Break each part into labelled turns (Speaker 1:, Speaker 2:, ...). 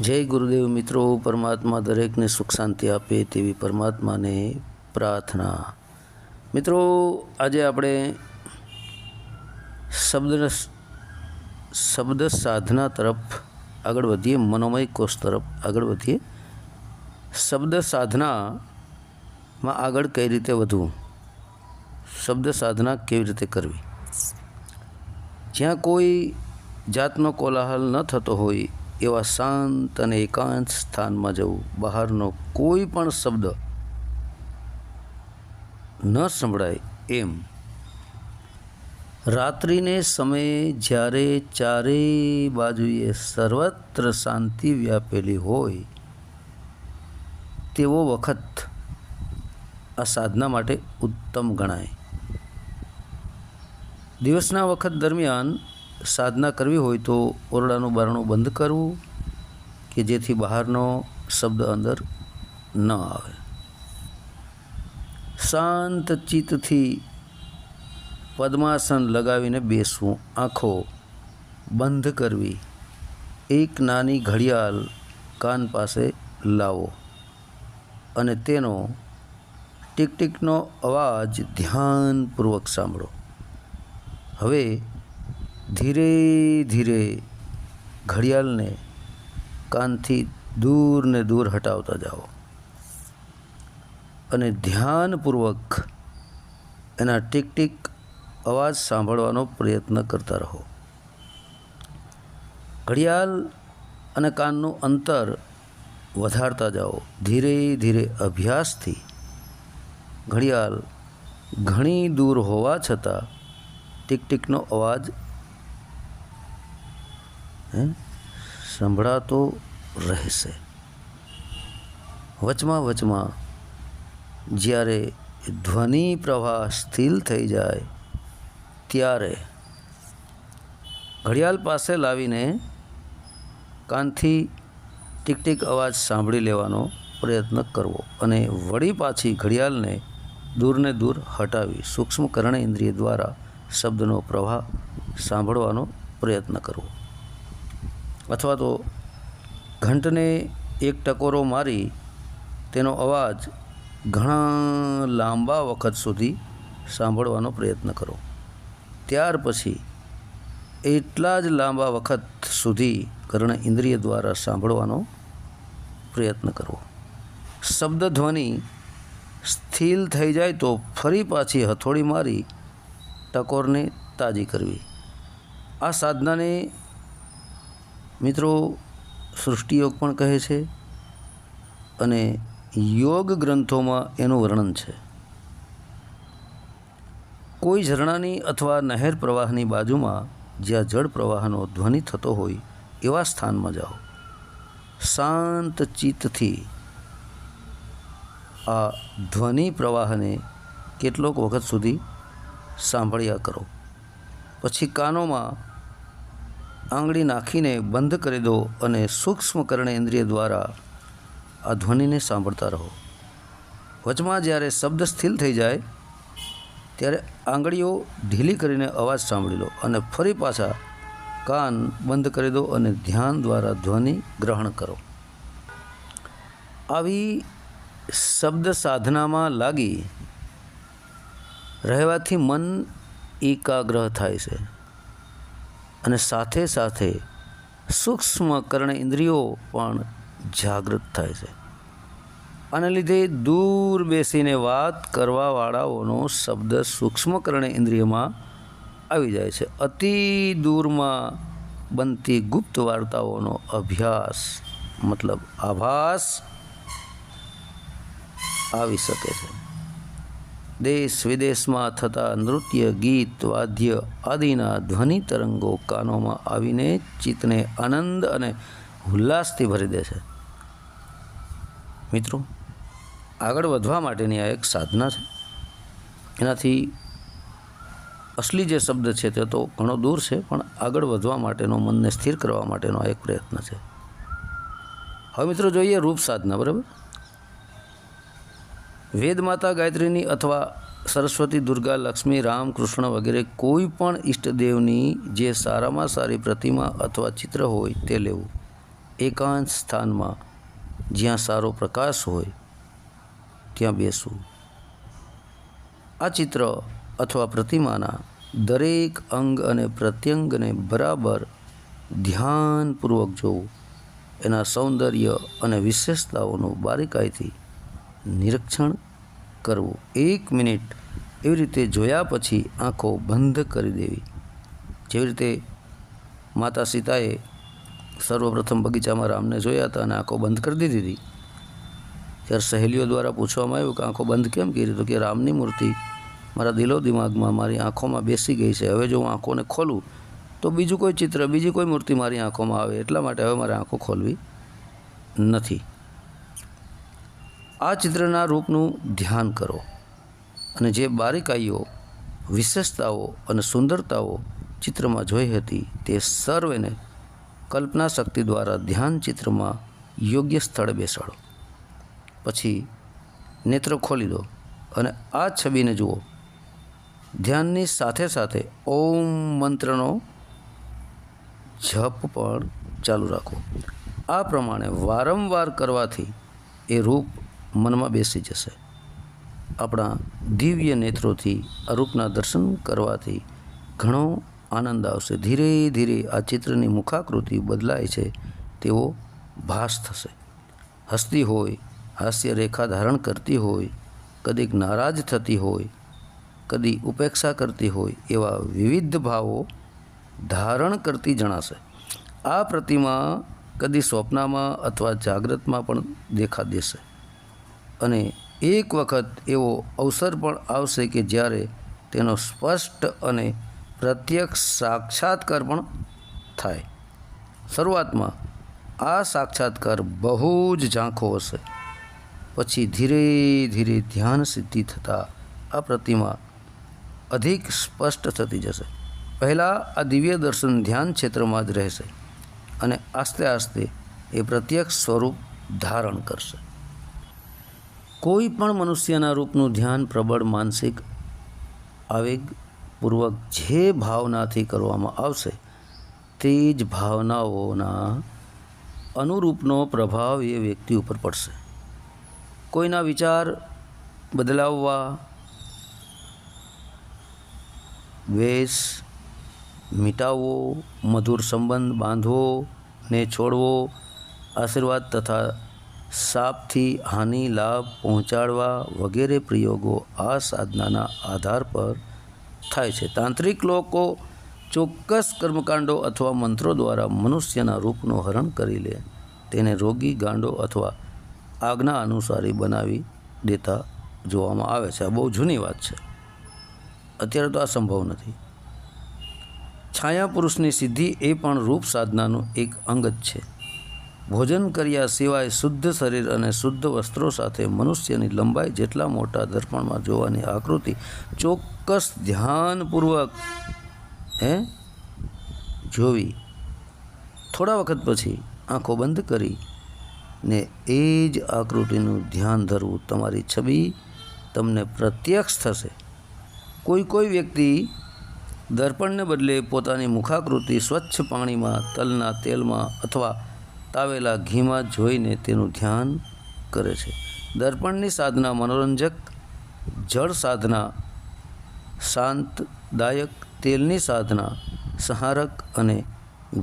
Speaker 1: જય ગુરુદેવ મિત્રો, પરમાત્મા દરેકને સુખ શાંતિ આપે તેવી પરમાત્માને પ્રાર્થના. મિત્રો, આજે આપણે શબ્દ શબ્દ સાધના તરફ આગળ વધીએ, મનોમય કોષ તરફ આગળ વધીએ. શબ્દ સાધનામાં આગળ કઈ રીતે વધવું? શબ્દ સાધના કેવી રીતે કરવી? જ્યાં કોઈ જાતનો કોલાહલ ન થતો હોય એવા શાંત અને એકાંત સ્થાનમાં જવું, બહારનો કોઈ પણ શબ્દ ન સંભળાય એમ. રાત્રિને સમયે જ્યારે ચારેય બાજુએ સર્વત્ર શાંતિ વ્યાપેલી હોય, તેવો વખત આ સાધના માટે ઉત્તમ ગણાય. દિવસના વખત દરમિયાન સાધના કરવી હોય તો ઓરડાનું બારણું બંધ કરવું કે જેથી બહારનો શબ્દ અંદર ન આવે. શાંત ચિત્તથી પદ્માસન લગાવીને બેસવું, આંખો બંધ કરવી, એક નાની ઘડિયાળ કાન પાસે લાવો અને તેનો ટીક ટીકનો અવાજ ધ્યાનપૂર્વક સાંભળો. હવે ધીરે ધીરે ઘડિયાળને કાનથી દૂર ને દૂર હટાવતા જાઓ. અને ધ્યાનપૂર્વક એના ટીક ટીક અવાજ સાંભળવાનો પ્રયત્ન કરતા રહો. ઘડિયાળ અને કાનનું અંતર વધારતા જાઓ. ધીરે ધીરે અભ્યાસથી ઘડિયાળ ઘણી દૂર હોવા છતાં ટીક ટીકનો અવાજ હે? સંભળાતો રહેશે. વચમાં વચમાં જ્યારે ધ્વનિ પ્રવાહ સ્થિર થઈ જાય, ત્યારે ઘડિયાળ પાસે લાવીને કાનથી ટીક ટીક અવાજ સાંભળી લેવાનો પ્રયત્ન કરવો અને વળી પાછી ઘડિયાળને દૂરને દૂર હટાવી સૂક્ષ્મ કર્ણ ઇન્દ્રિય દ્વારા શબ્દનો પ્રવાહ સાંભળવાનો પ્રયત્ન કરવો. અથવા તો ઘંટને એક ટકોરો મારી તેનો અવાજ ઘણા લાંબા વખત સુધી સાંભળવાનો પ્રયત્ન કરો. ત્યાર પછી એટલા જ લાંબા વખત સુધી કર્ણ ઇન્દ્રિય દ્વારા સાંભળવાનો પ્રયત્ન કરવો શબ્દ ધ્વનિ સ્થિર થઈ જાય તો ફરી પાછી હથોડી મારી ટકોરને તાજી કરવી. આ સાધનાને મિત્રો સૃષ્ટિયોગ પણ કહે છે અને યોગ ગ્રંથોમાં એનું વર્ણન છે. કોઈ ઝરણાની અથવા નહેર પ્રવાહની બાજુમાં જ્યાં જળ પ્રવાહનો ધ્વનિ થતો હોય એવા સ્થાનમાં જાઓ. શાંત ચિત્તથી આ ધ્વનિ પ્રવાહને કેટલોક વખત સુધી સાંભળ્યા કરો. પછી કાનોમાં આંગળી નાખીને બંધ કરી દો અને સૂક્ષ્મ કર્ણેન્દ્રિય દ્વારા આ ધ્વનિને સાંભળતા રહો. વચમાં જ્યારે શબ્દ સ્થિર થઈ જાય, ત્યારે આંગળીઓ ઢીલી કરીને અવાજ સાંભળી લો અને ફરી પાછા કાન બંધ કરી દો અને ધ્યાન દ્વારા ધ્વનિ ગ્રહણ કરો. આવી શબ્દ સાધનામાં લાગી રહેવાથી મન એકાગ્ર થાય છે. અને સાથે સાથે સૂક્ષ્મ કર્ણ ઇન્દ્રિયો પણ જાગૃત થાય છે. આને લીધે દૂર બેસીને વાત કરવાવાળાઓનો શબ્દ સૂક્ષ્મ કર્ણ ઇન્દ્રિયમાં આવી જાય છે. અતિ દૂરમાં બનતી ગુપ્ત વાર્તાઓનો અભ્યાસ, મતલબ આભાસ, આવી શકે છે. દેશ વિદેશમાં થતા નૃત્ય, ગીત, વાદ્ય આદિના ધ્વનિ તરંગો કાનોમાં આવીને ચિત્તને આનંદ અને ઉલ્લાસથી ભરી દે છે. મિત્રો, આગળ વધવા માટેની આ એક સાધના છે. એનાથી અસલી જે શબ્દ છે તે તો ઘણો દૂર છે, પણ આગળ વધવા માટેનો, મનને સ્થિર કરવા માટેનો એક પ્રયત્ન છે. હવે મિત્રો, જોઈએ રૂપ સાધના, બરાબર? વેદ માતા ગાયત્રીની અથવા સરસ્વતી, દુર્ગા, લક્ષ્મી, રામ, કૃષ્ણ વગેરે કોઈ પણ ઈષ્ટદેવની જે સારામાં સારી પ્રતિમા અથવા ચિત્ર હોય તે લેવું. એકાંત સ્થાનમાં જ્યાં સારો પ્રકાશ હોય, ત્યાં બેસવું. આ ચિત્ર અથવા પ્રતિમાના દરેક અંગ અને પ્રત્યંગને બરાબર ધ્યાનપૂર્વક જોવું. એના સૌંદર્ય અને વિશેષતાઓનું બારીકાઈથી નિરીક્ષણ કરવું. એક મિનિટ એવી રીતે જોયા પછી આંખો બંધ કરી દેવી. જેવી રીતે માતા સીતાએ સર્વપ્રથમ બગીચામાં રામને જોયા હતા અને આંખો બંધ કરી દીધી હતી. ત્યારે સહેલીઓ દ્વારા પૂછવામાં આવ્યું કે આંખો બંધ કેમ કરી? તો કે રામની મૂર્તિ મારા દિલો દિમાગમાં મારી આંખોમાં બેસી ગઈ છે. હવે જો હું આંખોને ખોલું, તો બીજું કોઈ ચિત્ર, બીજી કોઈ મૂર્તિ મારી આંખોમાં આવે. એટલા માટે હવે મારે આંખો ખોલવી નથી. આ ચિત્રના રૂપનું ધ્યાન કરો અને જે બારીકાઈઓ, વિશેષતાઓ અને સુંદરતાઓ ચિત્રમાં જોઈ હતી તે સર્વેને કલ્પના શક્તિ દ્વારા ધ્યાન ચિત્રમાં યોગ્ય સ્થળે બેસાડો. પછી નેત્ર ખોલી દો અને આ છબીને જુઓ. ધ્યાનની સાથે સાથે ઓમ મંત્રનો જપ પણ ચાલુ રાખો. આ પ્રમાણે વારંવાર કરવાથી એ રૂપ મનમાં બેસી જશે. આપણા દિવ્ય નેત્રોથી અરૂપના દર્શન કરવાથી ઘણો આનંદ આવશે. ધીરે ધીરે આ ચિત્રની મુખાકૃતિ બદલાય છે, તેવો ભાસ થશે. હસતી હોય, હાસ્ય રેખા ધારણ કરતી હોય, કદીક નારાજ થતી હોય, કદી ઉપેક્ષા કરતી હોય, એવા વિવિધ ભાવો ધારણ કરતી જણાશે. આ પ્રતિમા કદી સ્વપ્નમાં અથવા જાગ્રતમાં પણ દેખા દેશે. અને એક વખત એવો અવસર પણ આવશે કે જ્યારે તેનો સ્પષ્ટ અને પ્રત્યક્ષ સાક્ષાત્કાર પણ થાય. શરૂઆતમાં આ સાક્ષાત્કાર બહુ જ ઝાંખો હશે. પછી ધીરે ધીરે ધ્યાન સિદ્ધિ થતાં આ પ્રતિમા અધિક સ્પષ્ટ થતી જશે. પહેલાં આ દિવ્ય દર્શન ધ્યાન ક્ષેત્રમાં જ રહેશે અને આસ્તે આસ્તે એ પ્રત્યક્ષ સ્વરૂપ ધારણ કરશે. કોઈ પણ મનુષ્યના રૂપનું ધ્યાન પ્રબળ માનસિક આવેગપૂર્વક જે ભાવનાથી કરવામાં આવશે, તે જ ભાવનાઓના અનુરૂપનો પ્રભાવ એ વ્યક્તિ ઉપર પડશે. કોઈના વિચાર બદલાવવા, વેશ મિટાવવો, મધુર સંબંધ બાંધવો ને છોડવો, આશીર્વાદ તથા સાપથી હાનિ, લાભ પહોંચાડવા વગેરે પ્રયોગો આ સાધનાના આધાર પર થાય છે. તાંત્રિક લોકો ચોક્કસ કર્મકાંડો અથવા મંત્રો દ્વારા મનુષ્યના રૂપનું હરણ કરી લે, તેને રોગી, ગાંડો અથવા આજ્ઞા અનુસારી બનાવી દેતા જોવામાં આવે છે. આ બહુ જૂની વાત છે. અત્યારે તો આ સંભવ નથી. છાયા પુરુષની સિદ્ધિ એ પણ રૂપ સાધનાનું એક અંગ જ છે. ભોજન કર્યા સિવાય શુદ્ધ શરીર અને શુદ્ધ વસ્ત્રો સાથે મનુષ્યની લંબાઈ જેટલા મોટા દર્પણમાં જોવાની આકૃતિ ચોક્કસ ધ્યાનપૂર્વક, હે, જોવી. થોડા વખત પછી આંખો બંધ કરી ને એ જ આકૃતિનું ધ્યાન ધરવું તમારી છબી તમને પ્રત્યક્ષ થશે. કોઈ કોઈ વ્યક્તિ દર્પણને બદલે પોતાની મુખાકૃતિ સ્વચ્છ પાણીમાં, તલના તેલમાં અથવા તાવેલા ઘીમાં જોઈને તેનું ધ્યાન કરે છે. દર્પણની સાધના મનોરંજક, જળ સાધના શાંતદાયક, તેલની સાધના સંહારક અને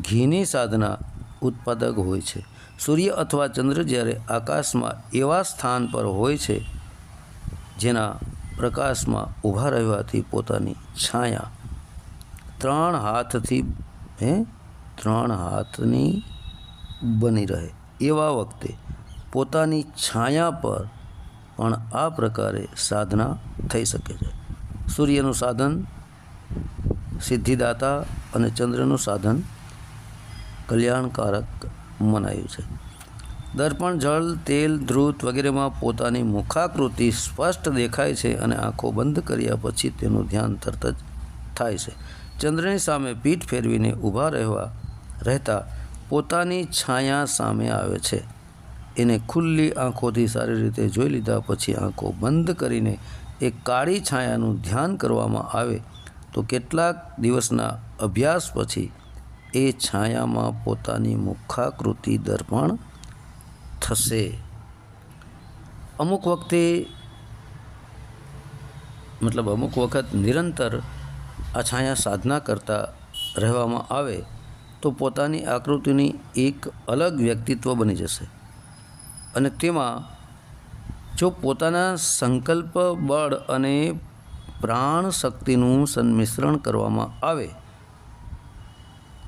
Speaker 1: ઘીની સાધના ઉત્પાદક હોય છે. સૂર્ય અથવા ચંદ્ર જ્યારે આકાશમાં એવા સ્થાન પર હોય છે જેના પ્રકાશમાં ઊભા રહેવાથી પોતાની છાયા ત્રણ હાથથી, હે? ત્રણ હાથની બની રહે એવા વખતે પોતાની છાયા પર પણ આ પ્રકારે સાધના થઈ શકે છે. સૂર્યનું સાધન, સિદ્ધિદાતા અને ચંદ્રનું સાધન કલ્યાણકારક મનાયું છે. દર્પણ, જળ, તેલ, ધ્રુત વગેરેમાં પોતાની મુખાકૃતિ સ્પષ્ટ દેખાય છે અને આંખો બંધ કર્યા પછી તેનું ધ્યાન તરત જ થાય છે. ચંદ્રની સામે પીઠ ફેરવીને ઊભા રહેવા, રહેતા પોતાની છાયા સામે આવે છે. એને ખુલ્લી આંખોથી સારી રીતે જોઈ લીધા પછી આંખો બંધ કરીને એ કાળી છાયાનું ધ્યાન કરવામાં આવે તો કેટલાક દિવસના અભ્યાસ પછી એ છાયામાં પોતાની મુખાકૃતિ દર્પણ થશે. અમુક વખતે મતલબ અમુક વખત નિરંતર આ છાયા સાધના કરતા રહેવામાં આવે તો પોતાની આકૃતિની એક અલગ વ્યક્તિત્વ બની જશે. અને તેમાં જો પોતાના સંકલ્પ, બળ અને પ્રાણ શક્તિનું સંમિશ્રણ કરવામાં આવે,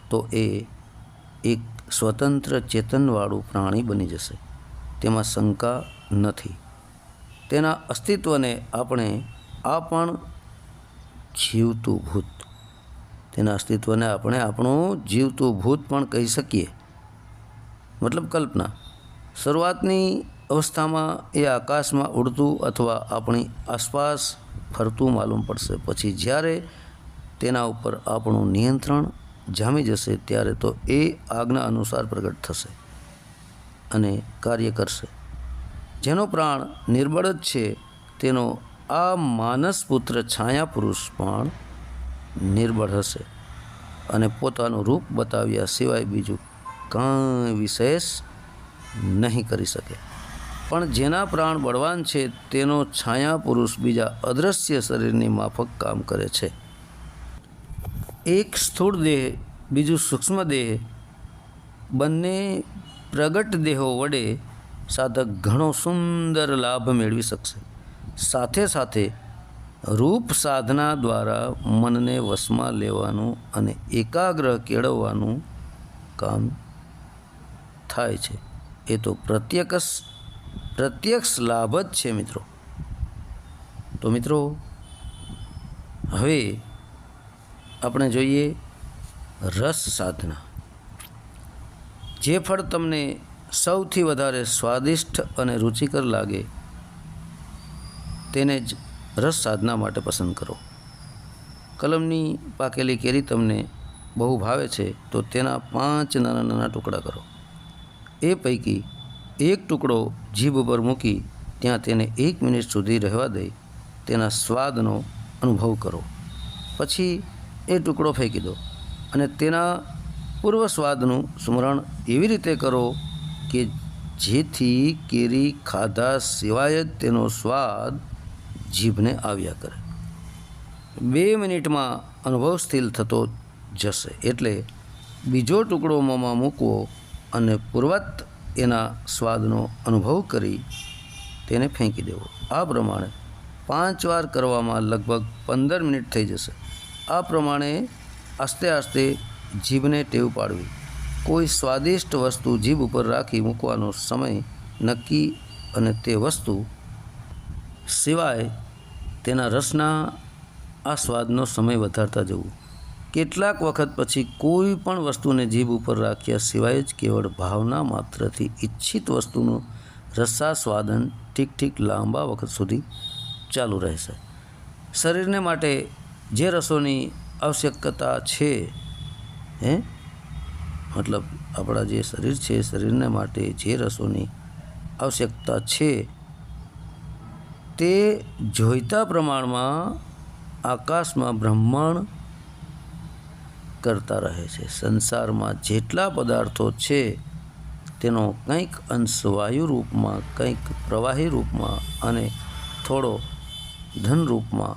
Speaker 1: તો એ એક સ્વતંત્ર ચેતનવાળું પ્રાણી બની જશે. તેમાં શંકા નથી. તેના અસ્તિત્વને આપણે આ પણ જીવતું ભૂત તેના અસ્તિત્વને આપણે આપણું જીવતું ભૂત પણ કહી શકીએ. મતલબ કલ્પના. શરૂઆતની અવસ્થામાં એ આકાશમાં ઉડતું અથવા આપણી આસપાસ ફરતું માલુમ પડશે. પછી જ્યારે તેના ઉપર આપણું નિયંત્રણ જામી જશે, ત્યારે તો એ આજ્ઞા અનુસાર પ્રગટ થશે અને કાર્ય કરશે. જેનો પ્રાણ નિર્બળ જ છે, તેનો આ માનસ પુત્ર છાયા પુરુષ પણ નિર્બળ હશે. અને પોતાનું રૂપ બતાવ્યા સિવાય બીજું કાંઈ વિશેષ નહીં કરી શકે. પણ જેના પ્રાણ બળવાન છે, તેનો છાયા પુરુષ બીજા અદૃશ્ય શરીરની માફક કામ કરે છે. એક સ્થૂળ દેહ, બીજું સૂક્ષ્મ દેહ, બંને પ્રગટ દેહો વડે સાધક ઘણો સુંદર લાભ મેળવી શકશે. સાથે સાથે રૂપ સાધના દ્વારા મનને વશમાં લેવાનું અને એકાગ્ર કેળવવાનું કામ થાય છે. એ તો પ્રત્યક્ષ પ્રત્યક્ષ લાભ જ છે મિત્રો. તો મિત્રો, હવે આપણે જોઈએ રસ સાધના. જે ફળ તમને સૌથી વધારે સ્વાદિષ્ટ અને રુચિકર લાગે, તેને જ રસ સાધના માટે પસંદ કરો. કલમની પાકેલી કેરી તમને બહુ ભાવે છે, તો તેના પાંચ નાના નાના ટુકડા કરો. એ પૈકી એક ટુકડો જીભ ઉપર મૂકી ત્યાં તેને એક મિનિટ સુધી રહેવા દઈ તેના સ્વાદનો અનુભવ કરો. પછી એ ટુકડો ફેંકી દો અને તેના પૂર્વ સ્વાદનું સ્મરણ એવી રીતે કરો કે જેથી કેરી ખાધા સિવાય જ તેનો સ્વાદ જીભને આવ્યા કરે. બે મિનિટમાં અનુભવ સ્થિર થતો જશે એટલે બીજો ટુકડો મોંમાં મૂકવો અને પૂર્વત એના સ્વાદનો અનુભવ કરી તેને ફેંકી દેવો. આ પ્રમાણે પાંચ વાર કરવામાં લગભગ પંદર મિનિટ થઈ જશે. આ પ્રમાણે આસ્તે આસ્તે જીભને ટેવ પાડવી. કોઈ સ્વાદિષ્ટ વસ્તુ જીભ ઉપર રાખી મૂકવાનો સમય નક્કી અને તે વસ્તુ સિવાય તેના રસના આ સ્વાદનો સમય વધારતા જવું. કેટલાક વખત પછી કોઈ પણ વસ્તુને જીભ ઉપર રાખ્યા સિવાય જ કેવળ ભાવના માત્રથી ઈચ્છિત વસ્તુનું રસાસ્વાદન ઠીક ઠીક લાંબા વખત સુધી ચાલુ રહેશે. શરીરને માટે જે રસોની આવશ્યકતા છે, હે? મતલબ આપણા જે શરીર છે, શરીરને માટે જે રસોની આવશ્યકતા છે તે જોઈતા પ્રમાણમાં આકાશમાં બ્રહ્માંડ કરતા રહે છે. સંસારમાં જેટલા પદાર્થો છે, તેનો કંઈક અંશ વાયુ રૂપમાં, કંઈક પ્રવાહી રૂપમાં અને થોડો ધન રૂપમાં,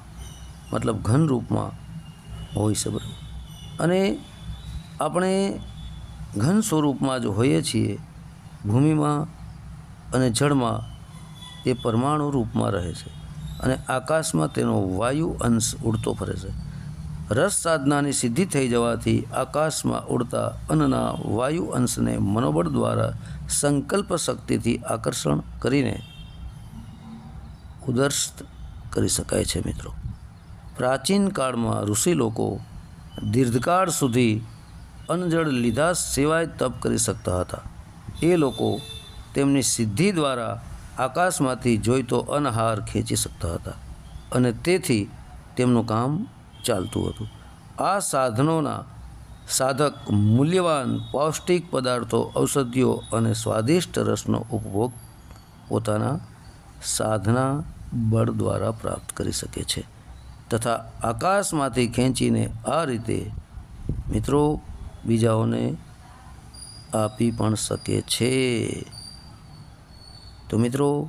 Speaker 1: મતલબ ઘન રૂપમાં હોઈ શકે અને આપણે ઘન સ્વરૂપમાં જો હોઈએ છીએ, ભૂમિમાં અને જળમાં. એ પરમાણુ રૂપમાં રહે છે અને આકાશમાં તેનો વાયુ અંશ ઉડતો ફરે છે. રસ સાધનાની સિદ્ધિ થઈ જવાથી આકાશમાં ઉડતા અન્નના વાયુ અંશને મનોબળ દ્વારા સંકલ્પ શક્તિથી આકર્ષણ કરીને ઉદર્શ કરી શકાય છે મિત્રો. પ્રાચીન કાળમાં ઋષિ લોકો દીર્ઘકાળ સુધી અન્નજળ લીધા સિવાય તપ કરી શકતા હતા. એ લોકો તેમની સિદ્ધિ દ્વારા આકાશમાંથી જોઈતો અનહાર ખેંચી શકતા હતા અને તેથી તેમનું કામ ચાલતું હતું. આ સાધનોના સાધક મૂલ્યવાન પૌષ્ટિક પદાર્થો, ઔષધિઓ અને સ્વાદિષ્ટ રસનો ઉપભોગ પોતાના સાધના બળ દ્વારા પ્રાપ્ત કરી શકે છે તથા આકાશમાંથી ખેંચીને આ રીતે મિત્રો બીજાઓને આપી પણ શકે છે. તો મિત્રો,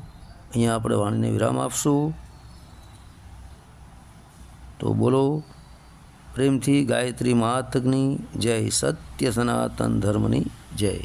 Speaker 1: અહીંયા આપણે વાણીને વિરામ આપશું. તો બોલો, પ્રેમથી ગાયત્રી માતની જય, સત્ય સનાતન ધર્મની જય.